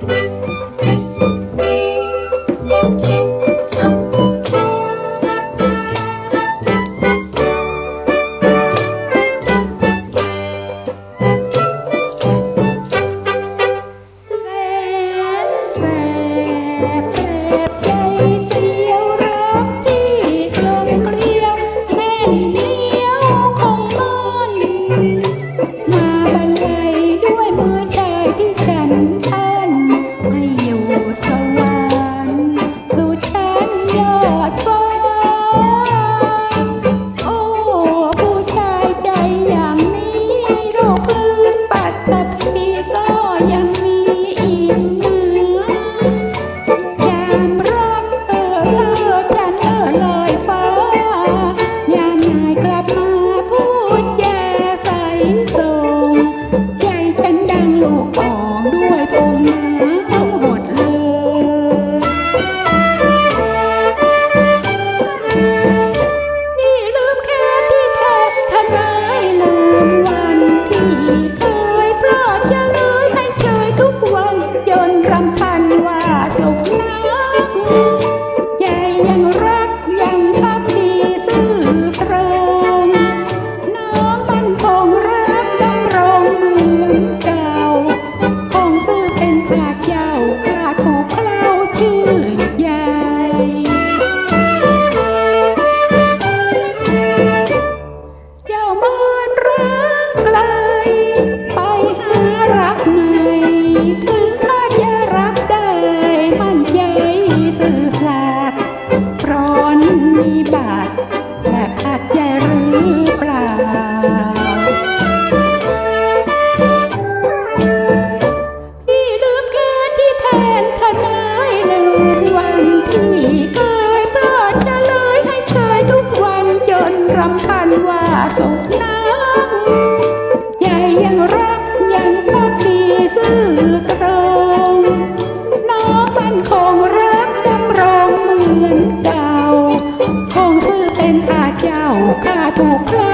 Bye. ยังมี มีบาดแต่อาดใจหรือเปล่า พี่ลืมเค่ที่แทนขนายหนึ่งวันที่เคยโปรดเฉลยให้เฉยทุกวันจนรำพันว่าสง ถูกค่าถูกค่า